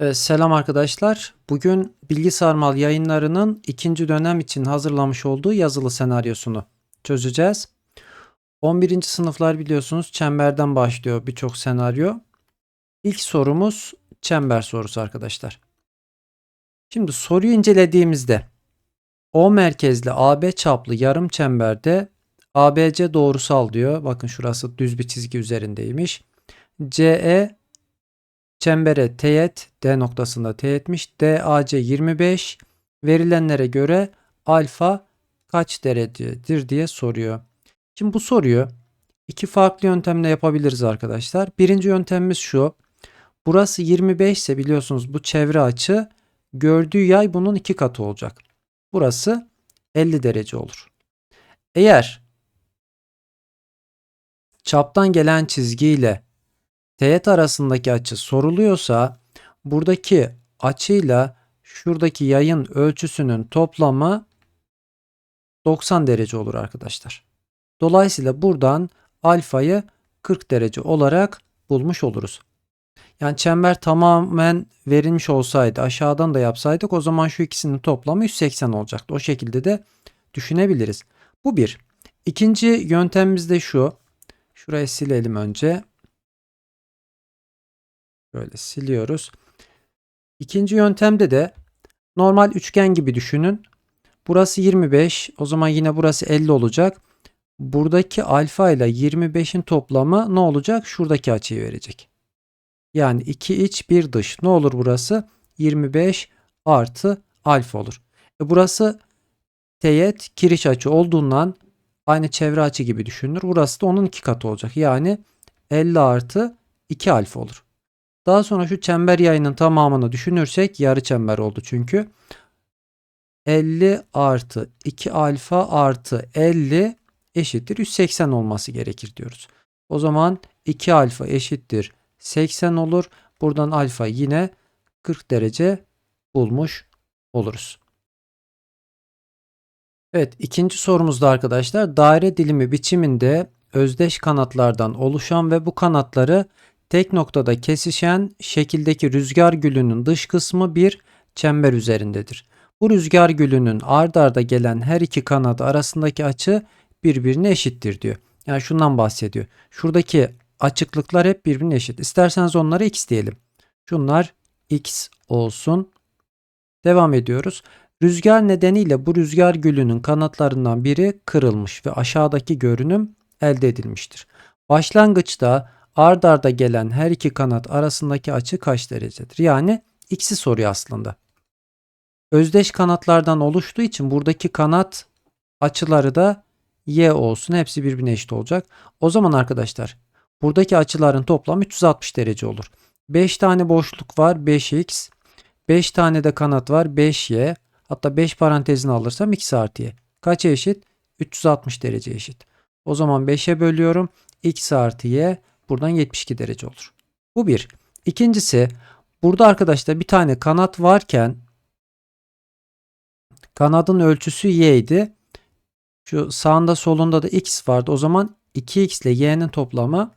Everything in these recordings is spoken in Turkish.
Ee, Selam arkadaşlar. Bugün Bilgi Sarmal yayınlarının ikinci dönem için hazırlamış olduğu yazılı senaryosunu çözeceğiz. 11. sınıflar biliyorsunuz çemberden başlıyor birçok senaryo. İlk sorumuz çember sorusu arkadaşlar. Şimdi soruyu incelediğimizde O merkezli AB çaplı yarım çemberde ABC doğrusal diyor. Bakın şurası düz bir çizgi üzerindeymiş. CE Çembere teğet D noktasında teğetmiş. DAC 25 verilenlere göre alfa kaç derecedir diye soruyor. Şimdi bu soruyu iki farklı yöntemle yapabiliriz arkadaşlar. Birinci yöntemimiz şu. Burası 25 ise biliyorsunuz bu çevre açı gördüğü yay bunun iki katı olacak. Burası 50 derece olur. Eğer çaptan gelen çizgiyle teğet arasındaki açı soruluyorsa buradaki açıyla şuradaki yayın ölçüsünün toplamı 90 derece olur arkadaşlar. Dolayısıyla buradan alfayı 40 derece olarak bulmuş oluruz. Yani çember tamamen verilmiş olsaydı aşağıdan da yapsaydık o zaman şu ikisinin toplamı 180 olacaktı. O şekilde de düşünebiliriz. Bu bir. İkinci yöntemimiz de şu. Şurayı silelim önce. Böyle siliyoruz. İkinci yöntemde de normal üçgen gibi düşünün. Burası 25. O zaman yine burası 50 olacak. Buradaki alfa ile 25'in toplamı ne olacak? Şuradaki açıyı verecek. Yani 2 iç 1 dış. Ne olur burası? 25 artı alfa olur. E burası teğet kiriş açı olduğundan aynı çevre açı gibi düşünülür. Burası da onun iki katı olacak. Yani 50 artı 2 alfa olur. Daha sonra şu çember yayının tamamını düşünürsek yarı çember oldu çünkü. 50 artı 2 alfa artı 50 eşittir 180 olması gerekir diyoruz. O zaman 2 alfa eşittir 80 olur. Buradan alfa yine 40 derece bulmuş oluruz. Evet ikinci sorumuzda arkadaşlar daire dilimi biçiminde özdeş kanatlardan oluşan ve bu kanatları tek noktada kesişen şekildeki rüzgar gülünün dış kısmı bir çember üzerindedir. Bu rüzgar gülünün ard arda gelen her iki kanadı arasındaki açı birbirine eşittir diyor. Yani şundan bahsediyor. Şuradaki açıklıklar hep birbirine eşit. İsterseniz onlara x diyelim. Şunlar x olsun. Devam ediyoruz. Rüzgar nedeniyle bu rüzgar gülünün kanatlarından biri kırılmış ve aşağıdaki görünüm elde edilmiştir. Başlangıçta ard arda gelen her iki kanat arasındaki açı kaç derecedir? Yani x'i soruyor aslında. Özdeş kanatlardan oluştuğu için buradaki kanat açıları da y olsun. Hepsi birbirine eşit olacak. O zaman arkadaşlar buradaki açıların toplamı 360 derece olur. 5 tane boşluk var 5x. 5 tane de kanat var 5y. Hatta 5 parantezini alırsam x artı y. Kaça eşit? 360 derece eşit. O zaman 5'e bölüyorum. x artı y buradan 72 derece olur. Bu bir. İkincisi burada arkadaşlar bir tane kanat varken kanadın ölçüsü y idi. Şu sağında solunda da x vardı. O zaman 2x ile y'nin toplamı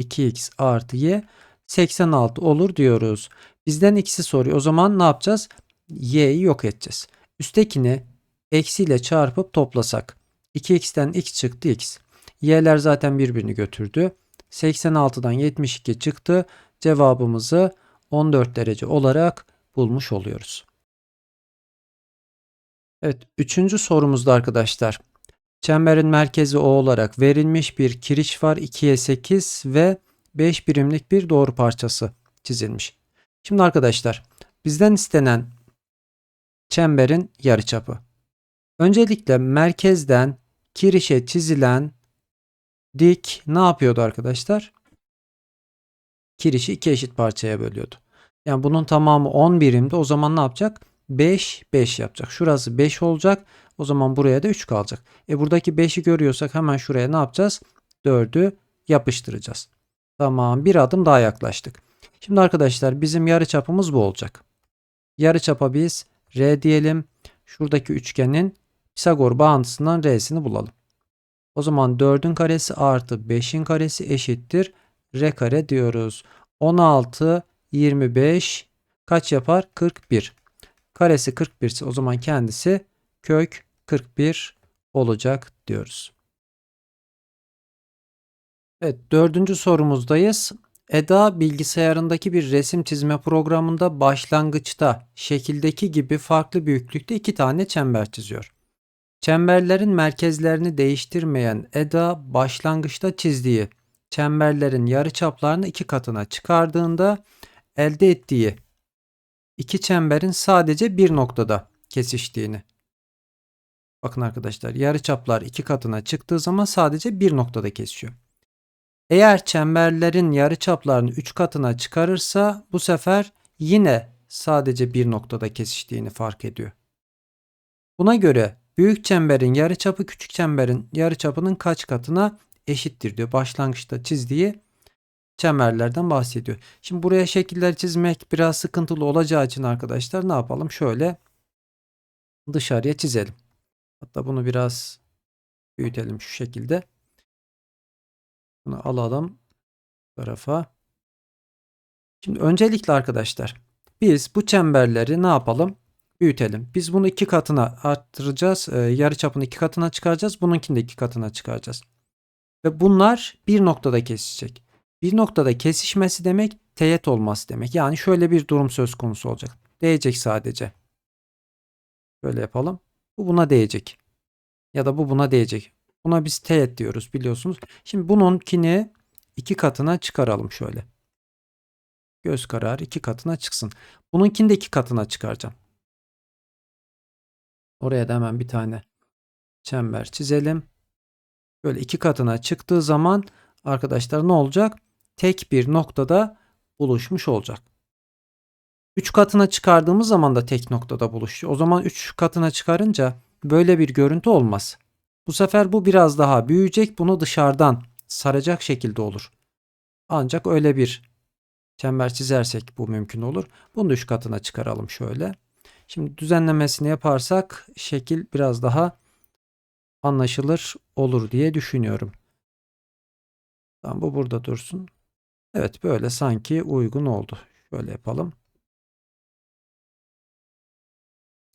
2x artı y 86 olur diyoruz. Bizden x'i soruyor. O zaman ne yapacağız? y'yi yok edeceğiz. Üsttekini eksiyle çarpıp toplasak. 2x'ten x çıktı x. y'ler zaten birbirini götürdü. 86'dan 72 çıktı. Cevabımızı 14 derece olarak bulmuş oluyoruz. Evet, üçüncü sorumuzda arkadaşlar. Çemberin merkezi O olarak verilmiş bir kiriş var. 2'ye 8 ve 5 birimlik bir doğru parçası çizilmiş. Şimdi arkadaşlar bizden istenen çemberin yarıçapı. Öncelikle merkezden kirişe çizilen dik ne yapıyordu arkadaşlar? Kirişi iki eşit parçaya bölüyordu. Yani bunun tamamı 10 birimdi. O zaman ne yapacak? 5, 5 yapacak. Şurası 5 olacak. O zaman buraya da 3 kalacak. E buradaki 5'i görüyorsak hemen şuraya ne yapacağız? 4'ü yapıştıracağız. Tamam bir adım daha yaklaştık. Şimdi arkadaşlar bizim yarı çapımız bu olacak. Yarı çapa biz R diyelim. Şuradaki üçgenin Pisagor bağıntısından R'sini bulalım. O zaman 4'ün karesi artı 5'in karesi eşittir. R kare diyoruz. 16, 25, kaç yapar? 41. Karesi 41 ise o zaman kendisi kök 41 olacak diyoruz. Evet dördüncü sorumuzdayız. Eda bilgisayarındaki bir resim çizme programında başlangıçta şekildeki gibi farklı büyüklükte iki tane çember çiziyor. Çemberlerin merkezlerini değiştirmeyen Eda başlangıçta çizdiği çemberlerin yarıçaplarını iki katına çıkardığında elde ettiği iki çemberin sadece bir noktada kesiştiğini. Bakın arkadaşlar yarıçaplar iki katına çıktığı zaman sadece bir noktada kesişiyor. Eğer çemberlerin yarıçaplarını 3 katına çıkarırsa bu sefer yine sadece bir noktada kesiştiğini fark ediyor. Buna göre büyük çemberin yarıçapı küçük çemberin yarıçapının kaç katına eşittir diyor. Başlangıçta çizdiği çemberlerden bahsediyor. Şimdi buraya şekiller çizmek biraz sıkıntılı olacağı için arkadaşlar ne yapalım? Şöyle dışarıya çizelim. Hatta bunu biraz büyütelim şu şekilde. Bunu alalım tarafa. Şimdi öncelikle arkadaşlar biz bu çemberleri ne yapalım? Büyütelim. Biz bunu iki katına arttıracağız. Ee, yarı çapını iki katına çıkaracağız. Bununkini de iki katına çıkaracağız. Ve bunlar bir noktada kesişecek. Bir noktada kesişmesi demek teğet olması demek. Yani şöyle bir durum söz konusu olacak. Değecek sadece. Böyle yapalım. Bu buna değecek. Ya da bu buna değecek. Buna biz teğet diyoruz biliyorsunuz. Şimdi bununkini iki katına çıkaralım şöyle. Göz kararı iki katına çıksın. Bununkini de iki katına çıkaracağım. Oraya da hemen bir tane çember çizelim. Böyle iki katına çıktığı zaman arkadaşlar ne olacak? Tek bir noktada buluşmuş olacak. Üç katına çıkardığımız zaman da tek noktada buluşuyor. O zaman üç katına çıkarınca böyle bir görüntü olmaz. Bu sefer bu biraz daha büyüyecek. Bunu dışarıdan saracak şekilde olur. Ancak öyle bir çember çizersek bu mümkün olur. Bunu da üç katına çıkaralım şöyle. Şimdi düzenlemesini yaparsak şekil biraz daha anlaşılır olur diye düşünüyorum. Tamam bu burada dursun. Evet böyle sanki uygun oldu. Şöyle yapalım.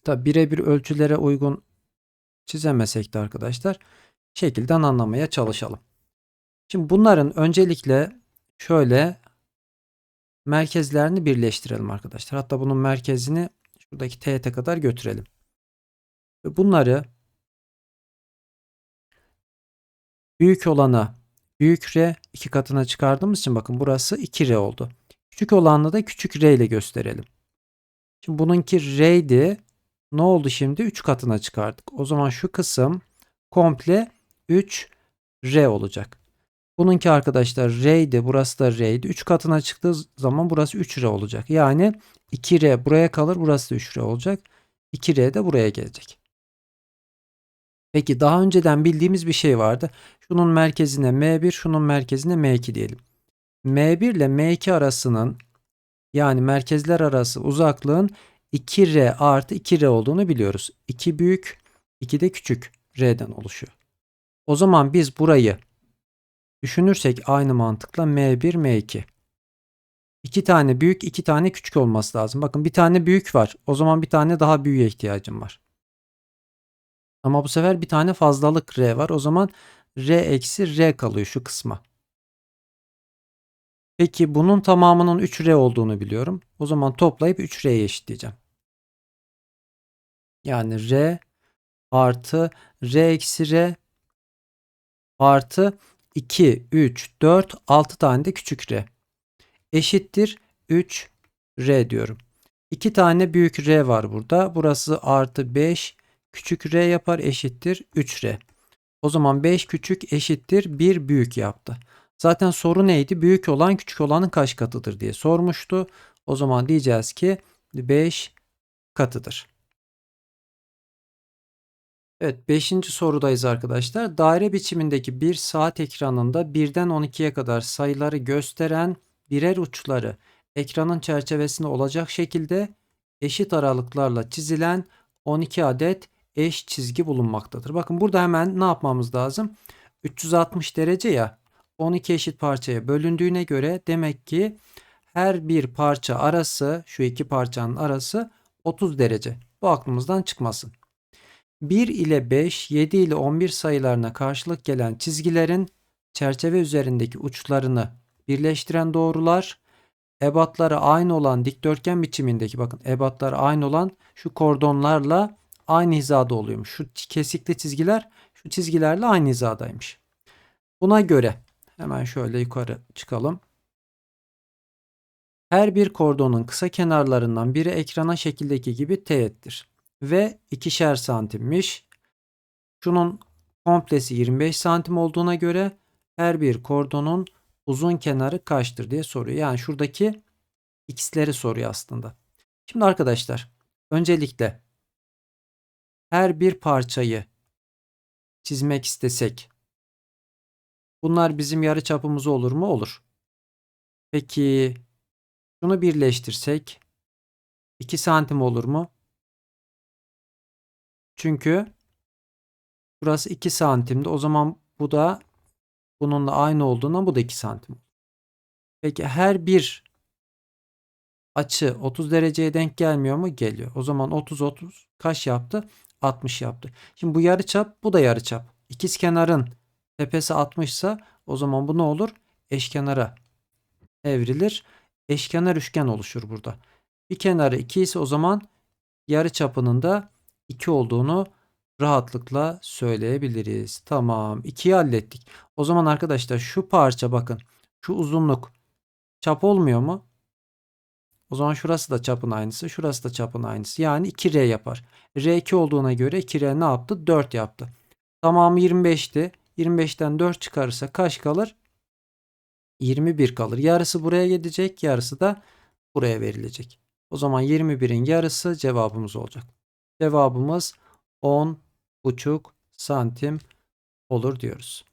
Tabi birebir ölçülere uygun çizemesek de arkadaşlar şekilden anlamaya çalışalım. Şimdi bunların öncelikle şöyle merkezlerini birleştirelim arkadaşlar. Hatta bunun merkezini şuradaki teğete kadar götürelim. Ve bunları büyük olana büyük R iki katına çıkardığımız için bakın burası 2R oldu. Küçük olanla da küçük R ile gösterelim. Şimdi bununki R'ydi. Ne oldu şimdi? 3 katına çıkardık. O zaman şu kısım komple 3R olacak. Bununki arkadaşlar R'ydi. Burası da R'ydi. 3 katına çıktığı zaman burası 3R olacak. Yani 2R buraya kalır. Burası da 3R olacak. 2R de buraya gelecek. Peki daha önceden bildiğimiz bir şey vardı. Şunun merkezine M1, şunun merkezine M2 diyelim. M1 ile M2 arasının yani merkezler arası uzaklığın 2R artı 2R olduğunu biliyoruz. 2 büyük, 2 de küçük R'den oluşuyor. O zaman biz burayı düşünürsek aynı mantıkla M1, M2. 2 tane büyük, 2 tane küçük olması lazım. Bakın bir tane büyük var. O zaman bir tane daha büyüğe ihtiyacım var. Ama bu sefer bir tane fazlalık R var. O zaman R eksi R kalıyor şu kısma. Peki bunun tamamının 3R olduğunu biliyorum. O zaman toplayıp 3R'ye eşitleyeceğim. Yani R artı R eksi R artı 2, 3, 4, 6 tane de küçük R. Eşittir 3 R diyorum. 2 tane büyük R var burada. Burası artı 5 küçük R yapar eşittir 3R. O zaman 5 küçük eşittir 1 büyük yaptı. Zaten soru neydi? Büyük olan küçük olanın kaç katıdır diye sormuştu. O zaman diyeceğiz ki 5 katıdır. Evet 5. sorudayız arkadaşlar. Daire biçimindeki bir saat ekranında 1'den 12'ye kadar sayıları gösteren birer uçları ekranın çerçevesinde olacak şekilde eşit aralıklarla çizilen 12 adet eş çizgi bulunmaktadır. Bakın burada hemen ne yapmamız lazım? 360 derece ya 12 eşit parçaya bölündüğüne göre demek ki her bir parça arası şu iki parçanın arası 30 derece. Bu aklımızdan çıkmasın. 1 ile 5, 7 ile 11 sayılarına karşılık gelen çizgilerin çerçeve üzerindeki uçlarını birleştiren doğrular ebatları aynı olan dikdörtgen biçimindeki bakın ebatları aynı olan şu kordonlarla aynı hizada oluyormuş. Şu kesikli çizgiler şu çizgilerle aynı hizadaymış. Buna göre hemen şöyle yukarı çıkalım. Her bir kordonun kısa kenarlarından biri ekrana şekildeki gibi teğettir. Ve ikişer santimmiş. Şunun komplesi 25 santim olduğuna göre her bir kordonun uzun kenarı kaçtır diye soruyor. Yani şuradaki x'leri soruyor aslında. Şimdi arkadaşlar öncelikle her bir parçayı çizmek istesek bunlar bizim yarı çapımız olur mu? Olur. Peki şunu birleştirsek 2 santim olur mu? Çünkü burası 2 santimdi. O zaman bu da bununla aynı olduğundan bu da 2 santim. Peki her bir açı 30 dereceye denk gelmiyor mu? Geliyor. O zaman 30 30 kaç yaptı? 60 yaptı. Şimdi bu yarıçap, bu da yarıçap. İkiz kenarın tepesi 60 ise o zaman bu ne olur? Eşkenara evrilir. Eşkenar üçgen oluşur burada. Bir kenarı 2 ise o zaman yarıçapının da 2 olduğunu rahatlıkla söyleyebiliriz. Tamam. 2'yi hallettik. O zaman arkadaşlar şu parça bakın. Şu uzunluk çap olmuyor mu? O zaman şurası da çapın aynısı. Şurası da çapın aynısı. Yani 2R yapar. R2 olduğuna göre 2R ne yaptı? 4 yaptı. Tamamı 25'ti. 25'ten 4 çıkarırsa kaç kalır? 21 kalır. Yarısı buraya gidecek. Yarısı da buraya verilecek. O zaman 21'in yarısı cevabımız olacak. Cevabımız 10 buçuk santim olur diyoruz.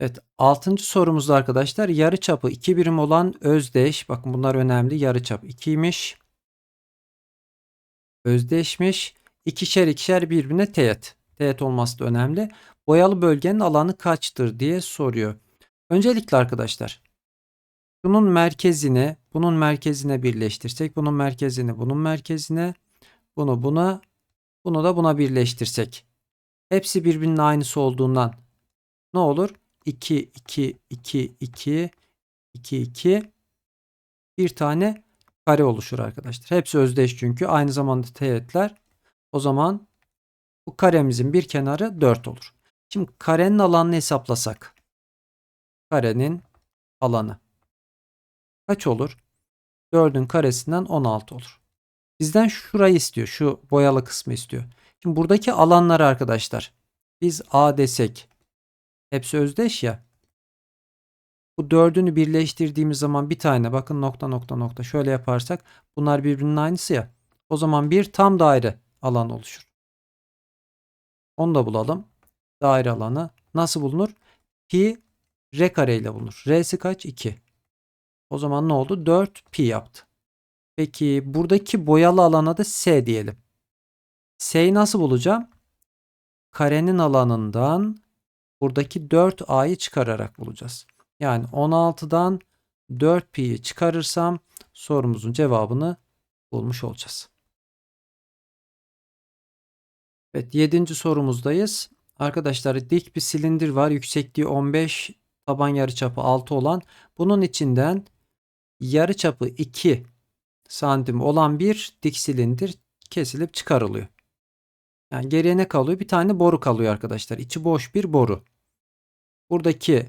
Evet, altıncı sorumuzda arkadaşlar yarıçapı 2 birim olan özdeş. Bakın bunlar önemli. Yarıçap 2'ymiş. Özdeşmiş. İkişer ikişer birbirine teğet. Teğet olması da önemli. Boyalı bölgenin alanı kaçtır diye soruyor. Öncelikle arkadaşlar bunun merkezine bunun merkezine birleştirsek bunun merkezini bunun merkezine bunu buna bunu da buna birleştirsek. Hepsi birbirinin aynısı olduğundan ne olur? 2, 2, 2, 2, 2, 2 bir tane kare oluşur arkadaşlar. Hepsi özdeş çünkü. Aynı zamanda teğetler. O zaman bu karemizin bir kenarı 4 olur. Şimdi karenin alanını hesaplasak. Karenin alanı. Kaç olur? 4'ün karesinden 16 olur. Bizden şurayı istiyor. Şu boyalı kısmı istiyor. Şimdi buradaki alanları arkadaşlar. Biz A desek. Hepsi özdeş ya. Bu dördünü birleştirdiğimiz zaman bir tane bakın nokta nokta nokta şöyle yaparsak bunlar birbirinin aynısı ya. O zaman bir tam daire alan oluşur. Onu da bulalım. Daire alanı nasıl bulunur? Pi r kare ile bulunur. R'si kaç? 2. O zaman ne oldu? 4 pi yaptı. Peki buradaki boyalı alana da S diyelim. S'yi nasıl bulacağım? Karenin alanından buradaki 4A'yı çıkararak bulacağız. Yani 16'dan 4Pi'yi çıkarırsam sorumuzun cevabını bulmuş olacağız. Evet 7. sorumuzdayız. Arkadaşlar dik bir silindir var. Yüksekliği 15, taban yarıçapı 6 olan. Bunun içinden yarıçapı 2 santim olan bir dik silindir kesilip çıkarılıyor. Yani geriye ne kalıyor? Bir tane boru kalıyor arkadaşlar. İçi boş bir boru. Buradaki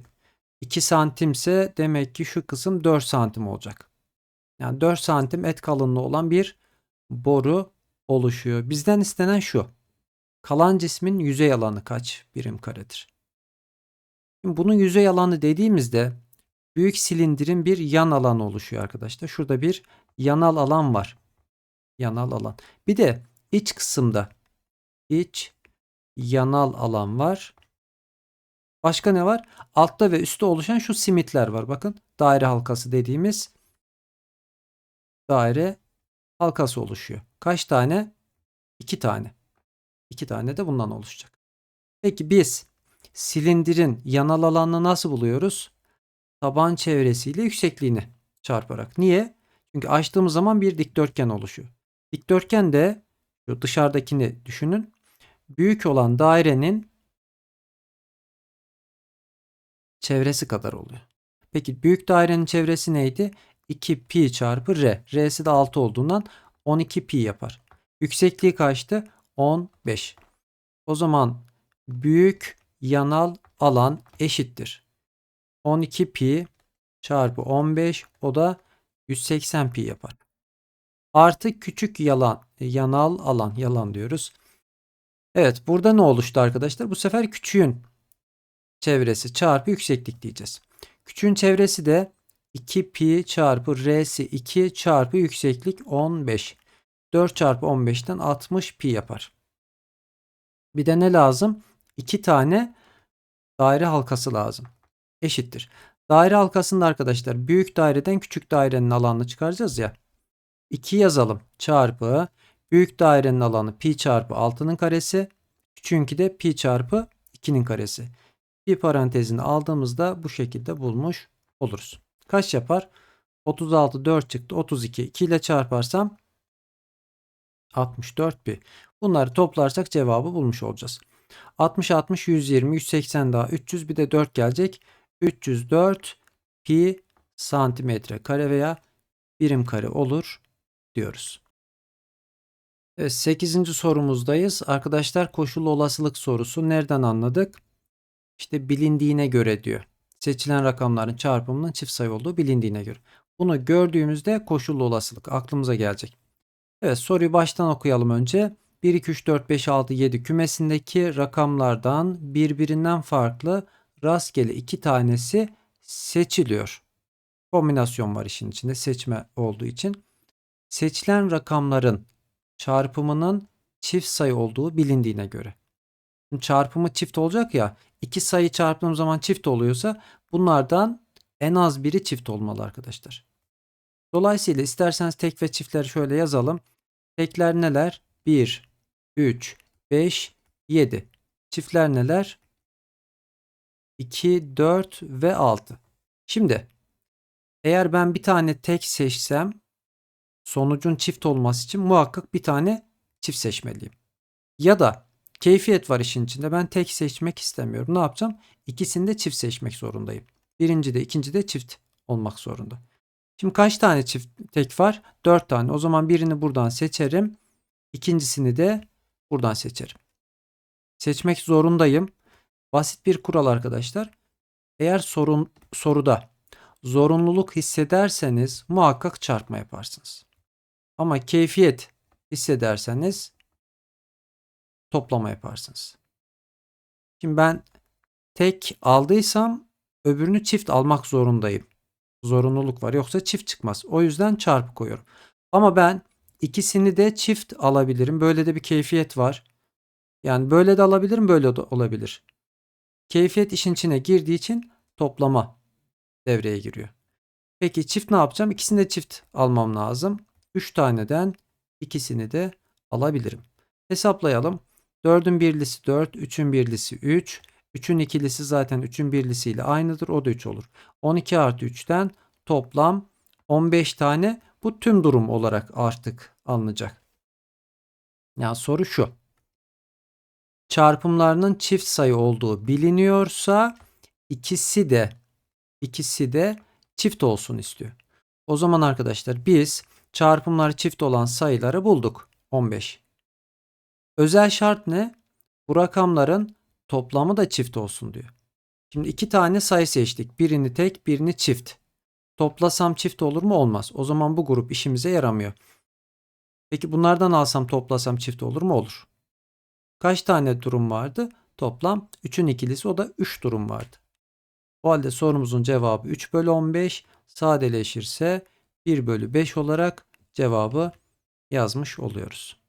2 santimse demek ki şu kısım 4 santim olacak. Yani 4 santim et kalınlığı olan bir boru oluşuyor. Bizden istenen şu. Kalan cismin yüzey alanı kaç birim karedir? Şimdi bunun yüzey alanı dediğimizde büyük silindirin bir yan alanı oluşuyor arkadaşlar. Şurada bir yanal alan var. Yanal alan. Bir de iç kısımda iç yanal alan var. Başka ne var? Altta ve üstte oluşan şu simitler var. Bakın daire halkası dediğimiz daire halkası oluşuyor. Kaç tane? İki tane. İki tane de bundan oluşacak. Peki biz silindirin yanal alanını nasıl buluyoruz? Taban çevresiyle yüksekliğini çarparak. Niye? Çünkü açtığımız zaman bir dikdörtgen oluşuyor. Dikdörtgen de şu dışarıdakini düşünün. Büyük olan dairenin çevresi kadar oluyor. Peki büyük dairenin çevresi neydi? 2 pi çarpı r. R'si de 6 olduğundan 12 pi yapar. Yüksekliği kaçtı? 15. O zaman büyük yanal alan eşittir. 12 pi çarpı 15 o da 180 pi yapar. Artı küçük yalan, yanal alan, yalan diyoruz. Evet burada ne oluştu arkadaşlar? Bu sefer küçüğün çevresi çarpı yükseklik diyeceğiz. Küçüğün çevresi de 2 pi çarpı r'si 2 çarpı yükseklik 15. 4 çarpı 15'ten 60 pi yapar. Bir de ne lazım? 2 tane daire halkası lazım. Eşittir. Daire halkasında arkadaşlar büyük daireden küçük dairenin alanını çıkaracağız ya. 2 yazalım çarpı büyük dairenin alanı pi çarpı 6'nın karesi. Küçüğünki de pi çarpı 2'nin karesi. Bir parantezini aldığımızda bu şekilde bulmuş oluruz. Kaç yapar? 36 4 çıktı. 32 2 ile çarparsam 64 pi. Bunları toplarsak cevabı bulmuş olacağız. 60 60 120 180 daha 300 bir de 4 gelecek. 304 pi santimetre kare veya birim kare olur diyoruz. Evet, 8. sorumuzdayız. Arkadaşlar koşullu olasılık sorusu nereden anladık? İşte bilindiğine göre diyor. Seçilen rakamların çarpımının çift sayı olduğu bilindiğine göre. Bunu gördüğümüzde koşullu olasılık aklımıza gelecek. Evet soruyu baştan okuyalım önce. 1, 2, 3, 4, 5, 6, 7 kümesindeki rakamlardan birbirinden farklı rastgele iki tanesi seçiliyor. Kombinasyon var işin içinde seçme olduğu için. Seçilen rakamların çarpımının çift sayı olduğu bilindiğine göre. Şimdi çarpımı çift olacak ya. iki sayı çarptığım zaman çift oluyorsa bunlardan en az biri çift olmalı arkadaşlar. Dolayısıyla isterseniz tek ve çiftleri şöyle yazalım. Tekler neler? 1, 3, 5, 7. Çiftler neler? 2, 4 ve 6. Şimdi eğer ben bir tane tek seçsem sonucun çift olması için muhakkak bir tane çift seçmeliyim. Ya da keyfiyet var işin içinde. Ben tek seçmek istemiyorum. Ne yapacağım? İkisini de çift seçmek zorundayım. Birinci de ikinci de çift olmak zorunda. Şimdi kaç tane çift tek var? 4 tane. O zaman birini buradan seçerim. İkincisini de buradan seçerim. Seçmek zorundayım. Basit bir kural arkadaşlar. Eğer sorun soruda zorunluluk hissederseniz muhakkak çarpma yaparsınız. Ama keyfiyet hissederseniz toplama yaparsınız. Şimdi ben tek aldıysam öbürünü çift almak zorundayım. Zorunluluk var yoksa çift çıkmaz. O yüzden çarpı koyuyorum. Ama ben ikisini de çift alabilirim. Böyle de bir keyfiyet var. Yani böyle de alabilirim böyle de olabilir. Keyfiyet işin içine girdiği için toplama devreye giriyor. Peki çift ne yapacağım? İkisini de çift almam lazım. 3 taneden ikisini de alabilirim. Hesaplayalım. 4'ün birlisi 4, 3'ün birlisi 3. 3'ün ikilisi zaten 3'ün birlisiyle aynıdır. O da 3 olur. 12 artı 3'ten toplam 15 tane bu tüm durum olarak artık alınacak. Yani soru şu. Çarpımlarının çift sayı olduğu biliniyorsa ikisi de ikisi de çift olsun istiyor. O zaman arkadaşlar biz çarpımları çift olan sayıları bulduk. 15. Özel şart ne? Bu rakamların toplamı da çift olsun diyor. Şimdi iki tane sayı seçtik. Birini tek, birini çift. Toplasam çift olur mu? Olmaz. O zaman bu grup işimize yaramıyor. Peki bunlardan alsam toplasam çift olur mu? Olur. Kaç tane durum vardı? Toplam 3'ün ikilisi o da 3 durum vardı. O halde sorumuzun cevabı 3 bölü 15 sadeleşirse 1 bölü 5 olarak cevabı yazmış oluyoruz.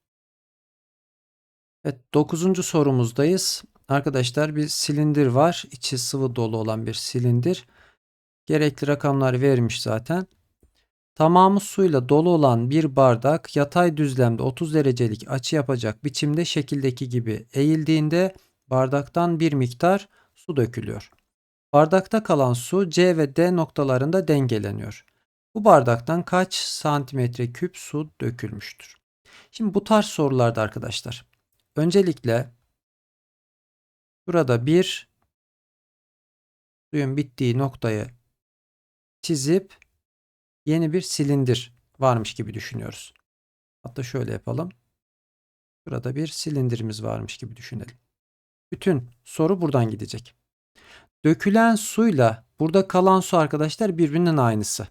Evet 9. sorumuzdayız. Arkadaşlar bir silindir var. İçi sıvı dolu olan bir silindir. Gerekli rakamlar vermiş zaten. Tamamı suyla dolu olan bir bardak yatay düzlemde 30 derecelik açı yapacak biçimde şekildeki gibi eğildiğinde bardaktan bir miktar su dökülüyor. Bardakta kalan su C ve D noktalarında dengeleniyor. Bu bardaktan kaç santimetre küp su dökülmüştür? Şimdi bu tarz sorularda arkadaşlar öncelikle burada bir suyun bittiği noktayı çizip yeni bir silindir varmış gibi düşünüyoruz. Hatta şöyle yapalım. Burada bir silindirimiz varmış gibi düşünelim. Bütün soru buradan gidecek. Dökülen suyla burada kalan su arkadaşlar birbirinin aynısı.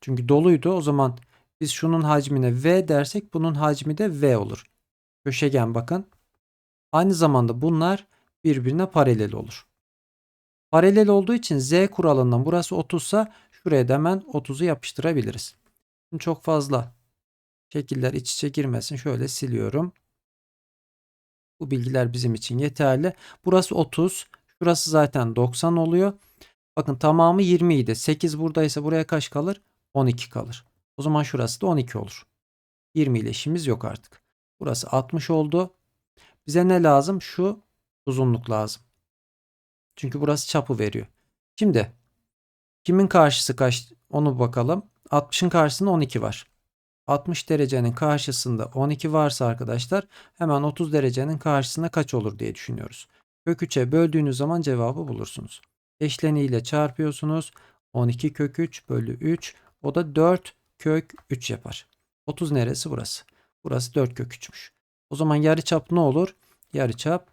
Çünkü doluydu. O zaman biz şunun hacmine V dersek bunun hacmi de V olur. Köşegen bakın. Aynı zamanda bunlar birbirine paralel olur. Paralel olduğu için Z kuralından burası 30 ise şuraya da hemen 30'u yapıştırabiliriz. Çok fazla şekiller iç içe girmesin. Şöyle siliyorum. Bu bilgiler bizim için yeterli. Burası 30. Şurası zaten 90 oluyor. Bakın tamamı 20 idi. 8 buradaysa buraya kaç kalır? 12 kalır. O zaman şurası da 12 olur. 20 ile işimiz yok artık. Burası 60 oldu. Bize ne lazım? Şu uzunluk lazım. Çünkü burası çapı veriyor. Şimdi kimin karşısı kaç onu bakalım. 60'ın karşısında 12 var. 60 derecenin karşısında 12 varsa arkadaşlar hemen 30 derecenin karşısında kaç olur diye düşünüyoruz. Kök 3'e böldüğünüz zaman cevabı bulursunuz. Eşleniğiyle çarpıyorsunuz. 12 kök 3 bölü 3 o da 4 kök 3 yapar. 30 neresi burası? Burası 4 kök 3'müş. O zaman yarıçap ne olur? Yarıçap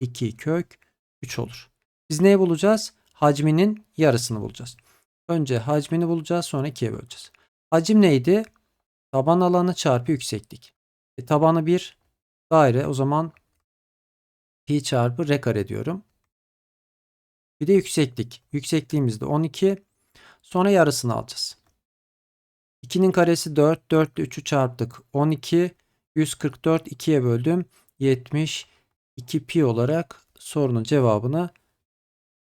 2 kök 3 olur. Biz neyi bulacağız? Hacminin yarısını bulacağız. Önce hacmini bulacağız sonra 2'ye böleceğiz. Hacim neydi? Taban alanı çarpı yükseklik. E, tabanı bir daire o zaman pi çarpı r kare diyorum. Bir de yükseklik. Yüksekliğimiz de 12. Sonra yarısını alacağız. 2'nin karesi 4. 4 ile 3'ü çarptık. 12. 144 2'ye böldüm. 72 pi olarak sorunun cevabını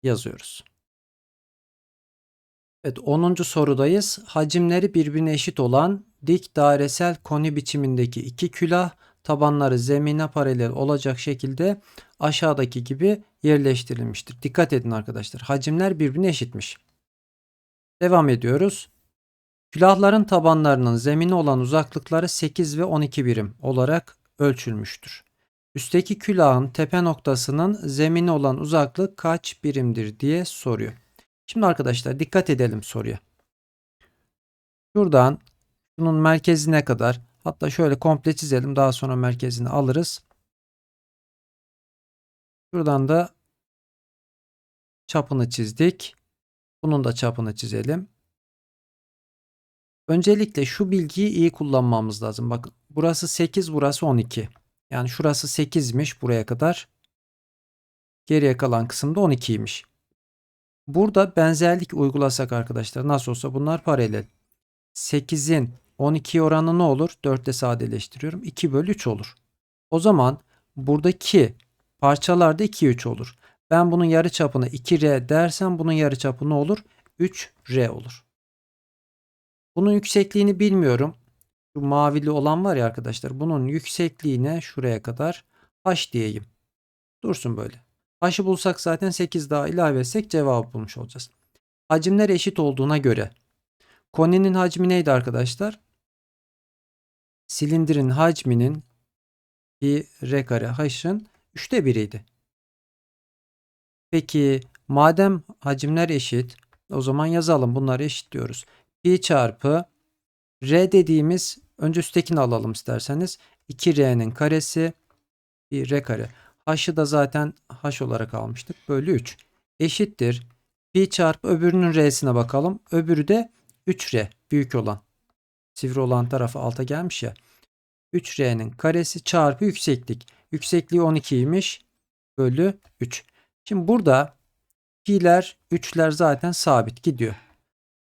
yazıyoruz. Evet 10. sorudayız. Hacimleri birbirine eşit olan dik dairesel koni biçimindeki iki külah tabanları zemine paralel olacak şekilde aşağıdaki gibi yerleştirilmiştir. Dikkat edin arkadaşlar. Hacimler birbirine eşitmiş. Devam ediyoruz. Külahların tabanlarının zemine olan uzaklıkları 8 ve 12 birim olarak ölçülmüştür. Üstteki külahın tepe noktasının zemine olan uzaklık kaç birimdir diye soruyor. Şimdi arkadaşlar dikkat edelim soruya. Şuradan bunun merkezine kadar hatta şöyle komple çizelim daha sonra merkezini alırız. Şuradan da çapını çizdik. Bunun da çapını çizelim. Öncelikle şu bilgiyi iyi kullanmamız lazım. Bakın burası 8 burası 12. Yani şurası 8'miş buraya kadar. Geriye kalan kısım da 12'ymiş. Burada benzerlik uygulasak arkadaşlar nasıl olsa bunlar paralel. 8'in 12 oranı ne olur? 4 ile sadeleştiriyorum. 2 bölü 3 olur. O zaman buradaki parçalarda 2 3 olur. Ben bunun yarı çapını 2R dersem bunun yarı çapı ne olur? 3R olur. Bunun yüksekliğini bilmiyorum. Şu mavili olan var ya arkadaşlar. Bunun yüksekliğine şuraya kadar h diyeyim. Dursun böyle. H'ı bulsak zaten 8 daha ilave etsek cevabı bulmuş olacağız. Hacimler eşit olduğuna göre koninin hacmi neydi arkadaşlar? Silindirin hacminin pi r kare h'ın 3'te 1'iydi. Peki madem hacimler eşit o zaman yazalım bunları eşit diyoruz. Pi çarpı r dediğimiz önce üsttekini alalım isterseniz. 2r'nin karesi bir r kare. H'ı da zaten h olarak almıştık. Bölü 3 eşittir. Pi çarpı öbürünün r'sine bakalım. Öbürü de 3r büyük olan. Sivri olan tarafı alta gelmiş ya. 3r'nin karesi çarpı yükseklik. Yüksekliği 12'ymiş. Bölü 3. Şimdi burada pi'ler 3'ler zaten sabit gidiyor.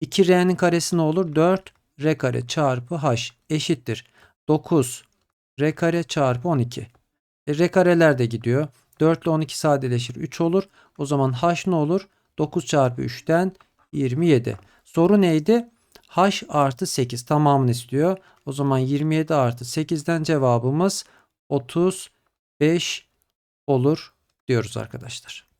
2r'nin karesi ne olur? 4 r kare çarpı h eşittir. 9 r kare çarpı 12. E, r kareler de gidiyor. 4 ile 12 sadeleşir 3 olur. O zaman h ne olur? 9 çarpı 3'ten 27. Soru neydi? h artı 8 tamamını istiyor. O zaman 27 artı 8'den cevabımız 35 olur diyoruz arkadaşlar.